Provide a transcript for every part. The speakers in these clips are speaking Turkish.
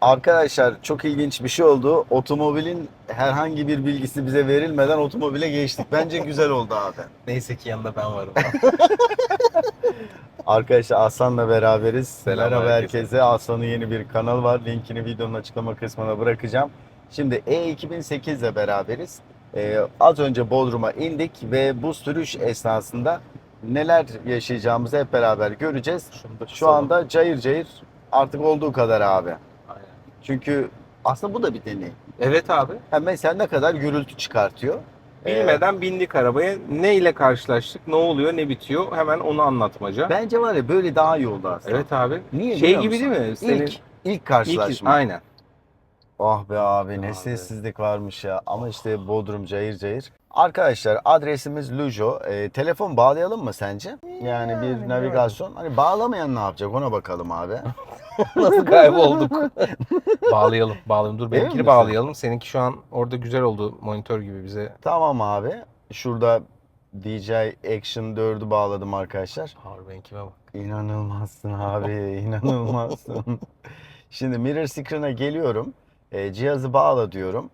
Arkadaşlar çok ilginç bir şey oldu. Otomobilin herhangi bir bilgisi bize verilmeden otomobile geçtik. Bence güzel oldu abi. Neyse ki yanında ben varım. Arkadaşlar Aslan'la beraberiz. Selam Merhaba herkese. herkese. Aslan'ın yeni bir kanal var. Linkini videonun açıklama kısmına bırakacağım. Şimdi E2008 ile beraberiz. Ee, az önce Bodrum'a indik ve bu sürüş esnasında neler yaşayacağımızı hep beraber göreceğiz. Şu anda cayır cayır artık olduğu kadar abi. Çünkü aslında bu da bir deney. Evet abi. Ha, mesela ne kadar gürültü çıkartıyor. Ee, Bilmeden bindik arabaya. Ne ile karşılaştık, ne oluyor, ne bitiyor hemen onu anlatmaca. bence var ya böyle daha iyi oldu aslında. Evet abi. Niye şey gibi musun? değil mi? Senin İlk, ilk karşılaşma. aynen. Ah be abi ne Abi. sessizlik varmış ya. Ama işte Bodrum cayır cayır. Arkadaşlar adresimiz Lujo. Ee, telefon bağlayalım mı sence? Yani bir navigasyon. Hani bağlamayan ne yapacak ona bakalım abi. Nasıl kaybolduk? bağlayalım, bağlayalım. Dur Emin benimkini misin? bağlayalım. Seninki şu an orada güzel oldu monitör gibi bize. tamam abi. Şurada DJI Action 4'ü bağladım arkadaşlar. Powerbank'ime bak. İnanılmazsın abi, inanılmazsın. Şimdi mirror screen'e geliyorum. Ee, cihazı bağla diyorum.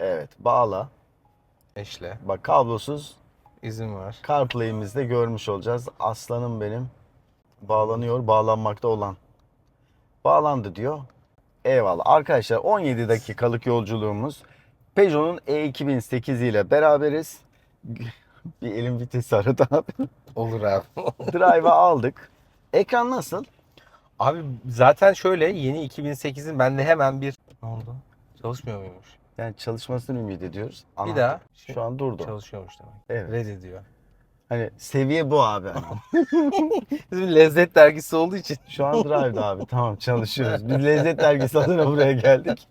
Evet, bağla. Eşle. Bak kablosuz izin var. CarPlay'imizde görmüş olacağız. Aslanım benim. Bağlanıyor, bağlanmakta olan. Bağlandı diyor. Eyvallah. Arkadaşlar 17 dakikalık yolculuğumuz. Peugeot'un E2008 ile beraberiz. Bir elim vitesi aradı abi. Olur abi. Drive'a aldık. Ekran nasıl? abi zaten şöyle yeni 2008'in bende hemen bir... Ne oldu? Çalışmıyor muymuş? Yani çalışmasını ümit ediyoruz. Ama Bir daha. Şu an durdu. Çalışıyormuş demek. Evet. Reddediyor. Hani seviye bu abi. Bizim lezzet dergisi olduğu için. Şu an drive'da abi. Tamam çalışıyoruz. Biz lezzet dergisi adına buraya geldik.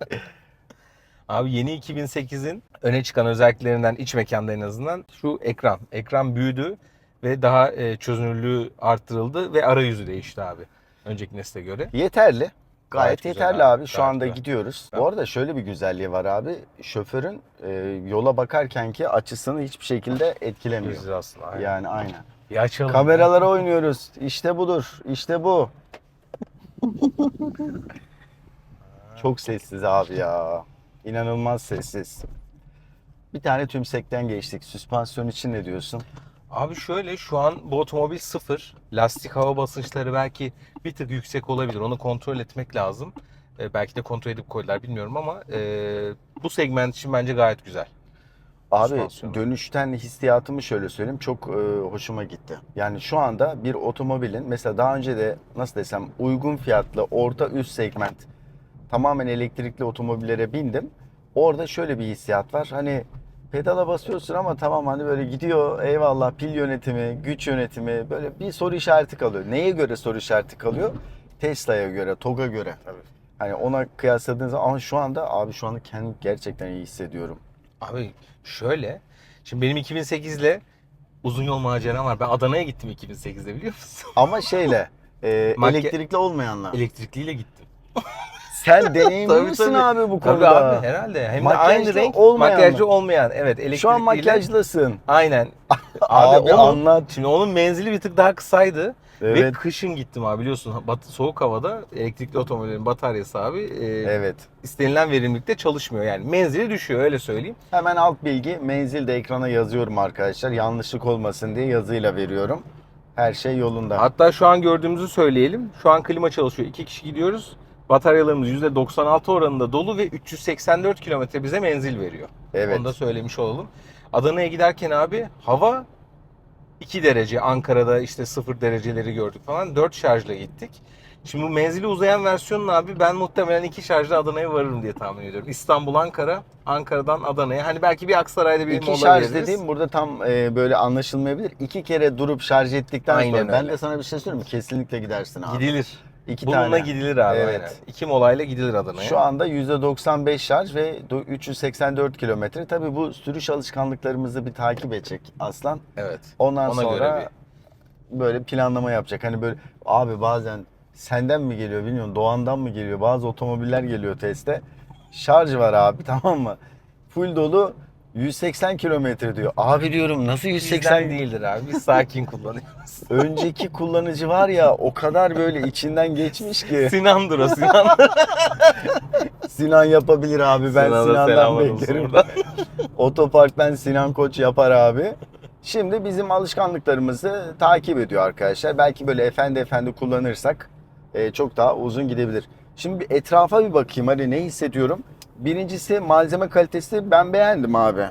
Abi yeni 2008'in öne çıkan özelliklerinden iç mekanda en azından şu ekran. Ekran büyüdü ve daha e, çözünürlüğü arttırıldı ve arayüzü değişti abi. Önceki nesle göre. Yeterli. Gayet, güzel yeterli abi, abi. Şu gayet anda güzel. gidiyoruz. Ben- Bu arada şöyle bir güzelliği var abi. Şoförün e, yola bakarken ki açısını hiçbir şekilde etkilemiyor. Biz aslında. Aynen. Yani aynen. Bir açalım. Kameralara oynuyoruz. İşte budur. İşte bu. Çok sessiz abi ya. İnanılmaz sessiz. Bir tane tümsekten geçtik. Süspansiyon için ne diyorsun? Abi şöyle şu an bu otomobil sıfır. Lastik hava basınçları belki bir tık yüksek olabilir. Onu kontrol etmek lazım. E, belki de kontrol edip koydular bilmiyorum ama e, bu segment için bence gayet güzel. Abi dönüşten hissiyatımı şöyle söyleyeyim çok e, hoşuma gitti. Yani şu anda bir otomobilin mesela daha önce de nasıl desem uygun fiyatlı orta üst segment tamamen elektrikli otomobillere bindim. Orada şöyle bir hissiyat var. Hani pedala basıyorsun ama tamam hani böyle gidiyor eyvallah pil yönetimi, güç yönetimi böyle bir soru işareti kalıyor. Neye göre soru işareti kalıyor? Tesla'ya göre, TOG'a göre. Tabii. Hani ona kıyasladığınız zaman ama şu anda abi şu anda kendimi gerçekten iyi hissediyorum. Abi şöyle. Şimdi benim 2008 ile uzun yol maceram var. Ben Adana'ya gittim 2008'de biliyor musun? Ama şeyle e, Makya- elektrikli olmayanlar. Elektrikliyle gittim. Sen deneyimli Tabii, misin tabii. abi bu Tabii konuda? abi herhalde. Hem de Makyajlı aynı renk olmayan makyajlı mı? olmayan. Evet elektrikliyle. Şu an makyajlısın. Aynen. Abi, onun- anlat. Şimdi onun menzili bir tık daha kısaydı. Ve Evet. kışın gittim abi biliyorsun. Bat, soğuk havada elektrikli otomobillerin bataryası abi e, Evet. istenilen verimlilikte çalışmıyor. Yani menzili düşüyor öyle söyleyeyim. Hemen alt bilgi menzil de ekrana yazıyorum arkadaşlar. Yanlışlık olmasın diye yazıyla veriyorum. Her şey yolunda. Hatta şu an gördüğümüzü söyleyelim. Şu an klima çalışıyor. İki kişi gidiyoruz. Bataryalarımız %96 oranında dolu ve 384 kilometre bize menzil veriyor. Evet. Onu da söylemiş olalım. Adana'ya giderken abi hava 2 derece. Ankara'da işte 0 dereceleri gördük falan. 4 şarjla gittik. Şimdi bu menzili uzayan versiyonun abi ben muhtemelen 2 şarjla Adana'ya varırım diye tahmin ediyorum. İstanbul, Ankara, Ankara'dan Adana'ya. Hani belki bir Aksaray'da bir İki mola şarj veririz. dediğim burada tam e, böyle anlaşılmayabilir. İki kere durup şarj ettikten Aynen sonra ben öyle. de sana bir şey söyleyeyim mi? Kesinlikle gidersin abi. Gidilir. İki Bununla tane. gidilir abi Evet. aynen. İki molayla gidilir Adana'ya. Şu anda %95 şarj ve do- 384 kilometre. Tabii bu sürüş alışkanlıklarımızı bir takip edecek Aslan. Evet. Ondan Ona sonra göre böyle planlama yapacak. Hani böyle abi bazen senden mi geliyor bilmiyorum Doğan'dan mı geliyor bazı otomobiller geliyor teste. Şarj var abi tamam mı? Full dolu 180 kilometre diyor. Abi diyorum nasıl 180 Bizden değildir abi. Biz sakin kullanıyoruz. Önceki kullanıcı var ya o kadar böyle içinden geçmiş ki. Sinan'dır o Sinan. Sinan yapabilir abi ben Sinan'a Sinan'dan selam olsun beklerim. buradan. Otoparktan Sinan Koç yapar abi. Şimdi bizim alışkanlıklarımızı takip ediyor arkadaşlar. Belki böyle efendi efendi kullanırsak e, çok daha uzun gidebilir. Şimdi bir etrafa bir bakayım hani ne hissediyorum. Birincisi malzeme kalitesi ben beğendim abi.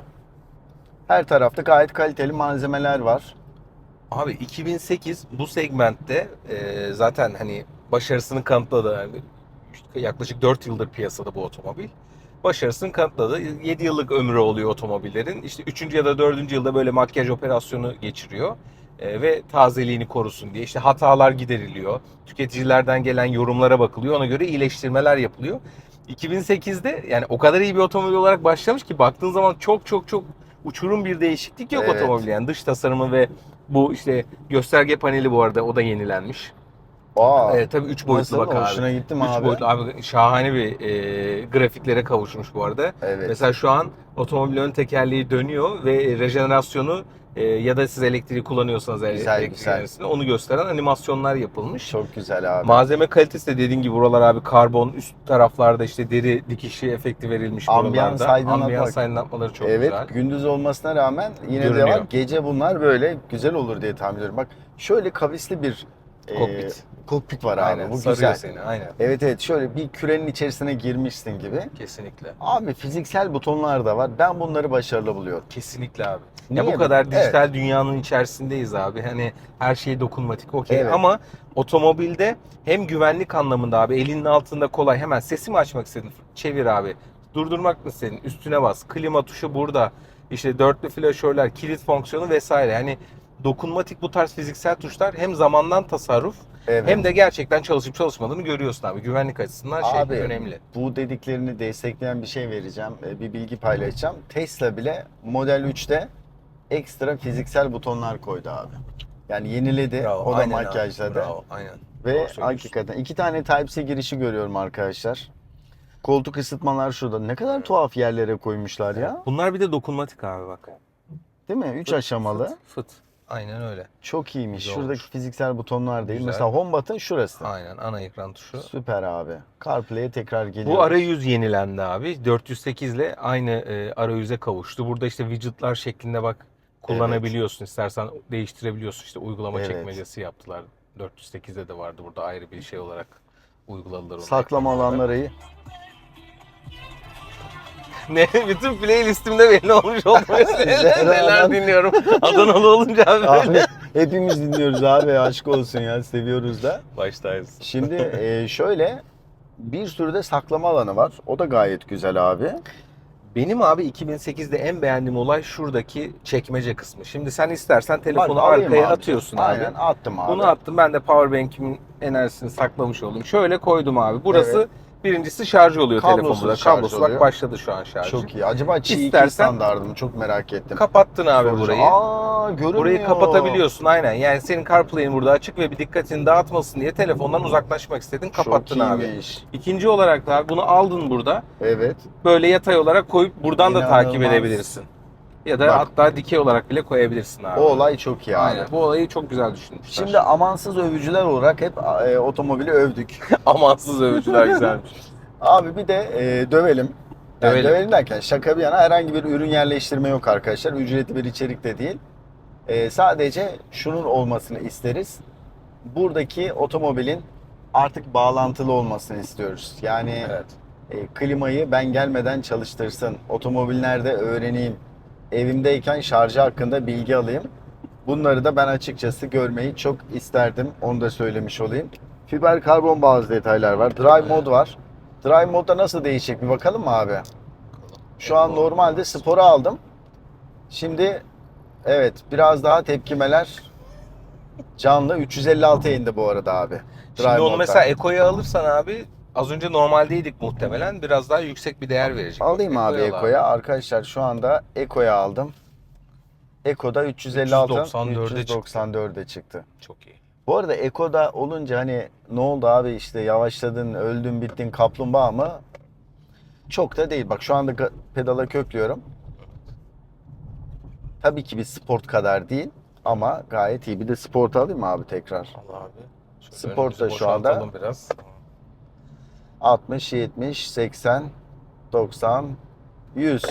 Her tarafta gayet kaliteli malzemeler var. Abi 2008 bu segmentte e, zaten hani başarısını kanıtladı. Yani yaklaşık 4 yıldır piyasada bu otomobil. Başarısını kanıtladı. 7 yıllık ömrü oluyor otomobillerin. İşte 3. ya da 4. yılda böyle makyaj operasyonu geçiriyor. E, ve tazeliğini korusun diye. işte hatalar gideriliyor. Tüketicilerden gelen yorumlara bakılıyor. Ona göre iyileştirmeler yapılıyor. 2008'de yani o kadar iyi bir otomobil olarak başlamış ki baktığın zaman çok çok çok uçurum bir değişiklik yok Evet. otomobil yani dış tasarımı ve bu işte gösterge paneli bu arada o da yenilenmiş. Aa, Evet tabii 3 boyutlu nasıl? bak abi. Hoşuna gitti mi 3 abi? boyutlu abi şahane bir e, grafiklere kavuşmuş bu arada. Evet. Mesela şu an otomobil ön tekerleği dönüyor ve rejenerasyonu e, ya da siz elektriği kullanıyorsanız Güzel, elektrik güzel. enerjisini, onu gösteren animasyonlar yapılmış. Çok güzel abi. Malzeme kalitesi de dediğin gibi buralar abi karbon üst taraflarda işte deri dikişi efekti verilmiş Ambiyans buralarda. aydınlatma. Ambiyans aydınlatmaları çok evet güzel. gündüz olmasına rağmen yine de Görünüyor. var. Gece bunlar böyle güzel olur diye tahmin ediyorum. Bak şöyle kavisli bir e, Kokpit. kokpit var abi. Aynen Bu sarıyor güzel. seni aynen. Evet evet şöyle bir kürenin içerisine girmişsin gibi. Kesinlikle. Abi fiziksel butonlar da var. Ben bunları başarılı buluyorum. Kesinlikle abi. Niye ya bu kadar dijital dünyanın içerisindeyiz abi. Hani her şey dokunmatik okey Evet. ama otomobilde hem güvenlik anlamında abi elinin altında kolay hemen sesimi açmak istedin çevir abi. Durdurmak mı istedin üstüne bas. Klima tuşu burada. İşte dörtlü flaşörler, kilit fonksiyonu vesaire. Hani dokunmatik bu tarz fiziksel tuşlar hem zamandan tasarruf Evet. hem de gerçekten çalışıp çalışmadığını görüyorsun abi. Güvenlik açısından şey Abi, önemli. Bu dediklerini destekleyen bir şey vereceğim. e, Bir bilgi paylaşacağım. Tesla bile Model 3'te ekstra fiziksel butonlar koydu abi. Yani yeniledi. Bravo, o da makyajladı. Bravo, aynen. Ve hakikaten iki tane Type-C girişi görüyorum arkadaşlar. Koltuk ısıtmalar şurada. Ne kadar tuhaf yerlere koymuşlar ya. Bunlar bir de dokunmatik abi bak. Değil mi? Üç Fıt, aşamalı. Fıt, fıt. Aynen öyle. Çok iyiymiş. Güzel Şuradaki olmuş. fiziksel butonlar değil. Güzel. Mesela home button şurası. Aynen ana ekran tuşu. Süper abi. CarPlay'e tekrar geliyor. Bu arayüz yenilendi abi. 408 ile aynı e, arayüze kavuştu. Burada işte widgetlar şeklinde bak kullanabiliyorsun. İstersen değiştirebiliyorsun. İşte uygulama Evet. çekmecesi yaptılar. 408'de de vardı. Burada ayrı bir şey olarak uyguladılar. Saklama alanları iyi. Ne bütün playlistimde belli olmuş. Zehra Neler Hanım. dinliyorum. Adanalı olunca abi Abi hepimiz dinliyoruz abi. Aşk olsun ya. Seviyoruz da. Baştayız. Şimdi e, şöyle bir sürü de saklama alanı var. O da gayet güzel abi. Benim abi 2008'de en beğendiğim olay şuradaki çekmece kısmı. Şimdi sen istersen telefonu Bak, alayım arkaya abi. atıyorsun abi. Aynen attım abi. Bunu attım. Ben de powerbank'imin enerjisini saklamış oldum. Şöyle koydum abi. Burası Evet. Birincisi şarj oluyor Kablosuz telefonda. şarj Kablosuz oluyor. bak başladı şu an şarjı. Çok iyi. Acaba çiğ İstersen- iki standardı mı? Çok merak ettim. Kapattın abi Soracağım. burayı. Aa görünmüyor. Burayı kapatabiliyorsun aynen. Yani senin CarPlay'in burada açık ve bir dikkatini dağıtmasın diye telefondan uzaklaşmak istedin. Kapattın Çok abi. iyiymiş. İkinci olarak da abi bunu aldın burada. Evet. Böyle yatay olarak koyup buradan da takip İnanılmaz. edebilirsin. Ya da Bak. hatta dikey olarak bile koyabilirsin abi. O olay çok iyi abi. Aynen. Bu olayı çok güzel düşünmüşler. Şimdi amansız övücüler olarak hep e, otomobili övdük. amansız övücüler güzelmiş. Abi bir de e, dövelim. Yani Dövelim. dövelim. derken şaka bir yana herhangi bir ürün yerleştirme yok arkadaşlar. Ücretli bir içerik de değil. E, sadece şunun olmasını isteriz. Buradaki otomobilin artık bağlantılı olmasını istiyoruz. Yani Evet. e, klimayı ben gelmeden çalıştırsın. Otomobillerde öğreneyim. Evimdeyken şarjı hakkında bilgi alayım. Bunları da ben açıkçası görmeyi çok isterdim. Onu da söylemiş olayım. Fiber karbon bazı detaylar var. Drive mod var. Drive modda nasıl değişecek bir bakalım mı abi? Şu an normalde sporu aldım. Şimdi evet biraz daha tepkimeler canlı 356'ya indi bu arada abi. Şimdi Drive onu modda. mesela Eko'ya alırsan abi az önce normaldeydik muhtemelen. Biraz daha yüksek bir değer verecek. Alayım Bak, abi Eko'ya Eko'ya. Arkadaşlar şu anda Eko'ya aldım. Eko'da 356 394'e 394'e çıktı. Çok iyi. Bu arada Eko'da olunca hani ne oldu abi işte yavaşladın, öldün, bittin kaplumbağa mı? Çok da değil. Bak şu anda pedala köklüyorum. Tabii ki bir sport kadar değil ama gayet iyi. Bir de sport alayım mı abi tekrar? Allah abi. Şöyle Sport da şu anda- biraz. 60, 70, 80, 90, 100.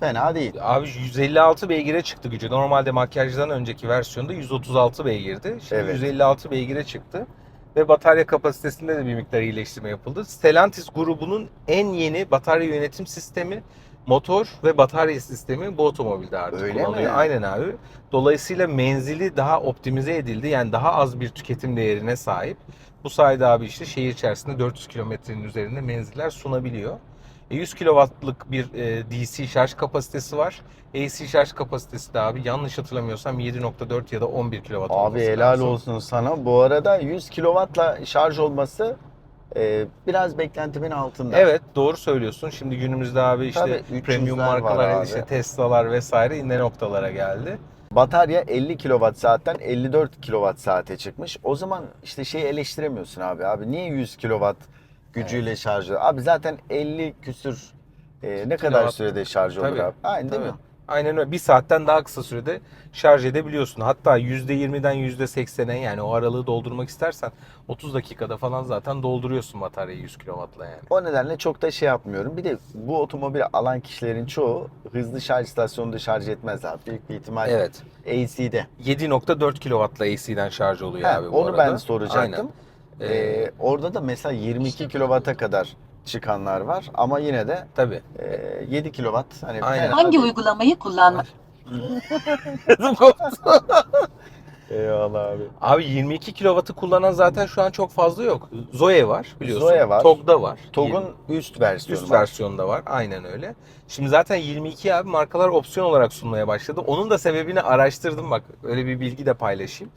Fena değil. Abi 156 beygire çıktı gücü. Normalde makyajdan önceki versiyonda 136 beygirdi. Şimdi Evet. 156 beygire çıktı. Ve batarya kapasitesinde de bir miktar iyileştirme yapıldı. Stellantis grubunun en yeni batarya yönetim sistemi, motor ve batarya sistemi bu otomobilde artık Öyle kullanılıyor. mi? Aynen abi. Dolayısıyla menzili daha optimize edildi. Yani daha az bir tüketim değerine sahip. Bu sayede abi işte şehir içerisinde 400 kilometrenin üzerinde menziller sunabiliyor. E, 100 kW'lık bir e, DC şarj kapasitesi var. AC şarj kapasitesi de abi yanlış hatırlamıyorsam 7.4 ya da 11 kW Abi helal lazım. olsun sana. Bu arada 100 kW'la şarj olması e, biraz beklentimin altında. Evet doğru söylüyorsun. Şimdi günümüzde abi işte Tabii, 300'ler premium markalar, işte Tesla'lar vesaire ne noktalara geldi. Batarya 50 kWh saatten 54 kWh saate çıkmış. O zaman işte şeyi eleştiremiyorsun abi. Abi niye 100 kW gücüyle şarj ediyor? Abi zaten 50 küsür e, ne kadar sürede şarj olur Tabii, abi? Değil tabii. mi? Aynen öyle. Bir saatten daha kısa sürede şarj edebiliyorsun. Hatta %20'den %80'e yani o aralığı doldurmak istersen 30 dakikada falan zaten dolduruyorsun bataryayı 100 kW'la yani. O nedenle çok da şey yapmıyorum. Bir de bu otomobili alan kişilerin çoğu hızlı şarj istasyonunda şarj etmez abi. Büyük bir ihtimal Evet. AC'de. 7.4 kW'la AC'den şarj oluyor Ha, abi bu onu arada. ben soracaktım. Aynen. Ee, Ee, orada da mesela 22 kW'a kadar çıkanlar var ama yine de tabii. e, 7 kW hani Aynen. fena Hangi uygulamayı kullanmak? Eyvallah abi. Abi 22 kW'ı kullanan zaten şu an çok fazla yok. Zoe var biliyorsun. Zoe var. TOG'da var. TOG'un üst versiyonu üst var. versiyonda var. Aynen öyle. Şimdi zaten 22 abi markalar opsiyon olarak sunmaya başladı. Onun da sebebini araştırdım bak. Öyle bir bilgi de paylaşayım.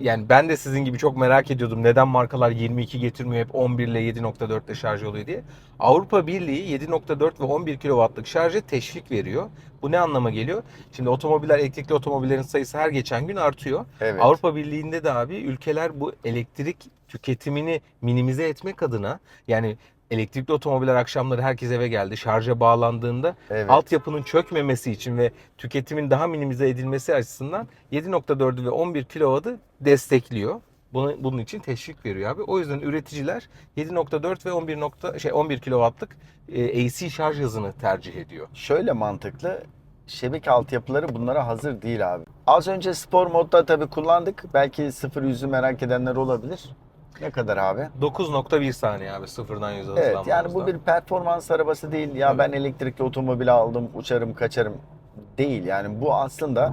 Yani ben de sizin gibi çok merak ediyordum neden markalar 22 getirmiyor hep 11 ile 7.4 ile şarj oluyor diye. Avrupa Birliği 7.4 ve 11 kW'lık şarja teşvik veriyor. Bu ne anlama geliyor? Şimdi otomobiller, elektrikli otomobillerin sayısı her geçen gün artıyor. Evet. Avrupa Birliği'nde de abi ülkeler bu elektrik tüketimini minimize etmek adına yani elektrikli otomobiller akşamları herkes eve geldi şarja bağlandığında Evet. altyapının çökmemesi için ve tüketimin daha minimize edilmesi açısından 7.4'ü ve 11 kW'ı destekliyor. Bunu, bunun için teşvik veriyor abi. O yüzden üreticiler 7.4 ve 11 nokta, şey 11 kW'lık e, AC şarj hızını tercih ediyor. Şöyle mantıklı. Şebeke altyapıları bunlara hazır değil abi. Az önce spor modda tabii kullandık. Belki sıfır yüzü merak edenler olabilir. Ne kadar abi? 9.1 saniye abi sıfırdan 100'e Evet yani bu bir performans arabası değil. Ya Tabii. ben elektrikli otomobil aldım, uçarım, kaçarım değil. Yani bu aslında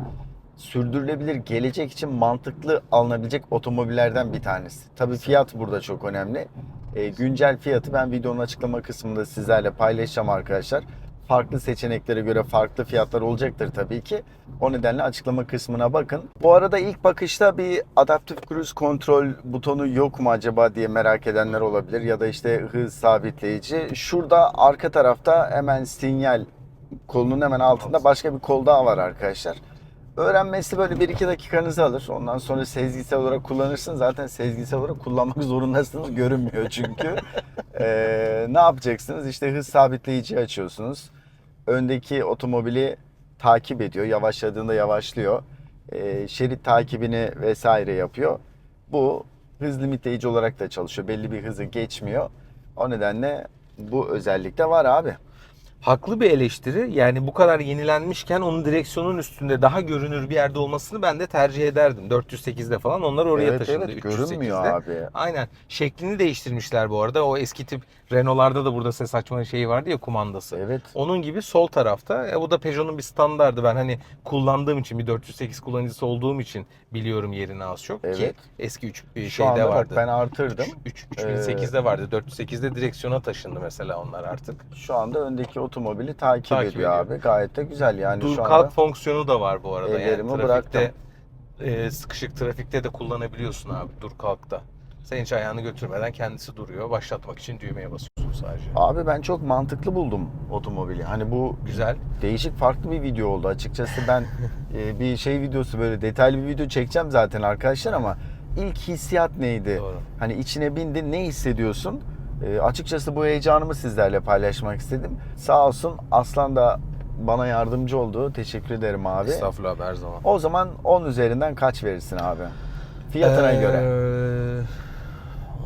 sürdürülebilir gelecek için mantıklı alınabilecek otomobillerden bir tanesi. Tabii fiyat burada çok önemli. E, güncel fiyatı ben videonun açıklama kısmında sizlerle paylaşacağım arkadaşlar. Farklı seçeneklere göre farklı fiyatlar olacaktır tabii ki. O nedenle açıklama kısmına bakın. Bu arada ilk bakışta bir adaptif cruise kontrol butonu yok mu acaba diye merak edenler olabilir. Ya da işte hız sabitleyici. Şurada arka tarafta hemen sinyal kolunun hemen altında başka bir kol daha var arkadaşlar. Öğrenmesi böyle 1-2 dakikanızı alır. Ondan sonra sezgisel olarak kullanırsın. Zaten sezgisel olarak kullanmak zorundasınız. Görünmüyor çünkü. Ee, ne yapacaksınız? İşte hız sabitleyici açıyorsunuz. Öndeki otomobili takip ediyor. Yavaşladığında yavaşlıyor. Ee, şerit takibini vesaire yapıyor. Bu hız limitleyici olarak da çalışıyor. Belli bir hızı geçmiyor. O nedenle bu özellik de var abi. Haklı bir eleştiri. Yani bu kadar yenilenmişken onun direksiyonun üstünde daha görünür bir yerde olmasını ben de tercih ederdim. 408'de falan onlar oraya evet taşındı. evet 308'de. görünmüyor abi. Aynen. Şeklini değiştirmişler bu arada. O eski tip Renault'larda da burada ses açma şeyi vardı ya kumandası. Evet. Onun gibi sol tarafta. E, bu da Peugeot'un bir standardı. Ben hani kullandığım için bir 408 kullanıcısı olduğum için biliyorum yerini az çok ki Evet. eski 3 Şu şeyde anda vardı. bak ben artırdım. 3, 3008'de vardı. 408'de direksiyona taşındı mesela onlar artık. Şu anda öndeki otomobili takip, Takip ediyor, ediyor. abi. Gayet de güzel yani Dur şu kalk anda. fonksiyonu da var bu arada. Ellerimi yani trafikte e, sıkışık trafikte de kullanabiliyorsun abi dur kalkta. Sen hiç ayağını götürmeden kendisi duruyor. Başlatmak için düğmeye basıyorsun sadece. Abi ben çok mantıklı buldum otomobili. Hani bu Güzel. değişik farklı bir video oldu. Açıkçası ben e, bir şey videosu böyle detaylı bir video çekeceğim zaten arkadaşlar ama ilk hissiyat neydi? Doğru. Hani içine bindin ne hissediyorsun? E, açıkçası bu heyecanımı sizlerle paylaşmak istedim. Sağ olsun Aslan da bana yardımcı oldu. Teşekkür ederim abi. Estağfurullah abi her zaman. O zaman 10 üzerinden kaç verirsin abi? Fiyatına Ee, göre.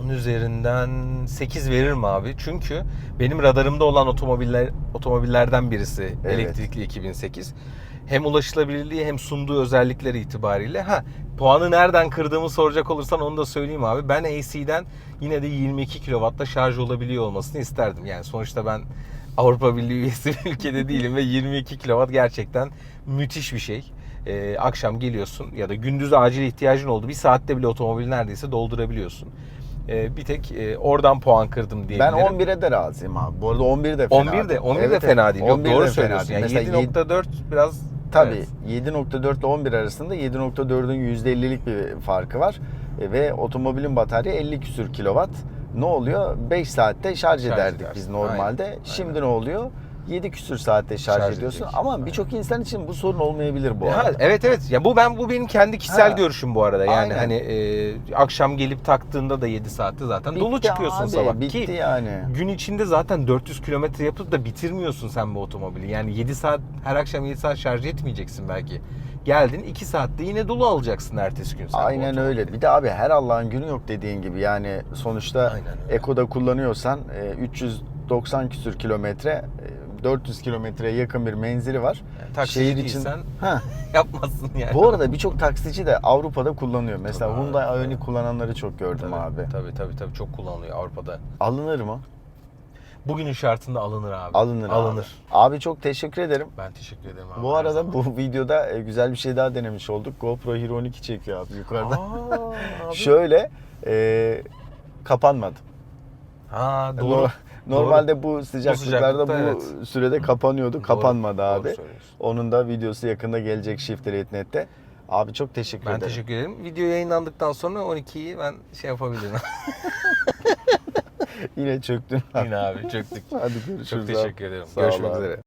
Onun üzerinden 8 veririm abi. Çünkü benim radarımda olan otomobiller otomobillerden birisi Evet. elektrikli 2008. Hem ulaşılabilirliği hem sunduğu özellikleri itibariyle. Ha puanı nereden kırdığımı soracak olursan onu da söyleyeyim abi. Ben AC'den yine de 22 kW'da şarj olabiliyor olmasını isterdim. Yani sonuçta ben Avrupa Birliği üyesi bir ülkede değilim ve 22 kW gerçekten müthiş bir şey. Ee, akşam geliyorsun ya da gündüz acil ihtiyacın oldu. Bir saatte bile otomobili neredeyse doldurabiliyorsun. Ee, bir tek e, oradan puan kırdım Ben diyebilirim. 11'e de razıyım abi. Bu arada 11 de fena 11 de değil. 11 de Evet, fena evet. değil. Yok 11 de doğru fena söylüyorsun. Yani Mesela 7.4 biraz Tabii evet. 7.4 ile 11 arasında 7.4'ün %50'lik bir farkı var. E, ve otomobilin batarya 50 küsür kilowatt. Ne oluyor? 5 saatte şarj, Şarj ederdik edersin. biz normalde. Aynen, Şimdi aynen. ne oluyor? 7 küsür saatte şarj, Şarj ediyorsun ama birçok insan için bu sorun olmayabilir bu Ha, arada. evet evet. Ya bu ben bu benim kendi kişisel Ha. görüşüm bu arada. Yani Aynen. hani e, akşam gelip taktığında da 7 saatte zaten dolu Bitti çıkıyorsun abi, sabah Bitti ki yani. gün içinde zaten 400 kilometre yapıp da bitirmiyorsun sen bu otomobili. Yani 7 saat her akşam 7 saat şarj etmeyeceksin belki. Geldin 2 saatte yine dolu alacaksın ertesi gün sen bu Aynen otomobili. öyle. Bir de abi her Allah'ın günü yok dediğin gibi. Yani sonuçta Aynen öyle. Eko'da kullanıyorsan e, 390 küsür kilometre, 400 kilometreye yakın bir menzili var. Yani taksici Şehir için- Ha. yapmazsın yani. Bu arada birçok taksici de Avrupa'da kullanıyor. Mesela Tabii abi, Hyundai. Ioniq kullananları çok gördüm tabii, abi. Tabii tabii tabii çok kullanılıyor Avrupa'da. Alınır mı? Bugünün şartında alınır abi. Alınır. Alınır. Abi. Abi çok teşekkür ederim. Ben teşekkür ederim abi. Bu arada zaman. bu videoda e, güzel bir şey daha denemiş olduk. GoPro Hero 12 çekiyor abi yukarıda. Aa, abi. Şöyle e, kapanmadı. Ha doğru. No- Normalde bu sıcaklıklarda bu, sıcaklıkta sürede kapanıyordu. Doğru, Kapanmadı doğru abi. söylüyorsun. Onun da videosu yakında gelecek Shift Net'te. Abi çok teşekkür Ben ederim. teşekkür ederim. Video yayınlandıktan sonra 12'yi ben şey yapabilirim. Yine çöktün. Yine abi çöktük. Hadi görüşürüz. Çok abi. teşekkür ederim. Sağ Görüşmek abi. üzere.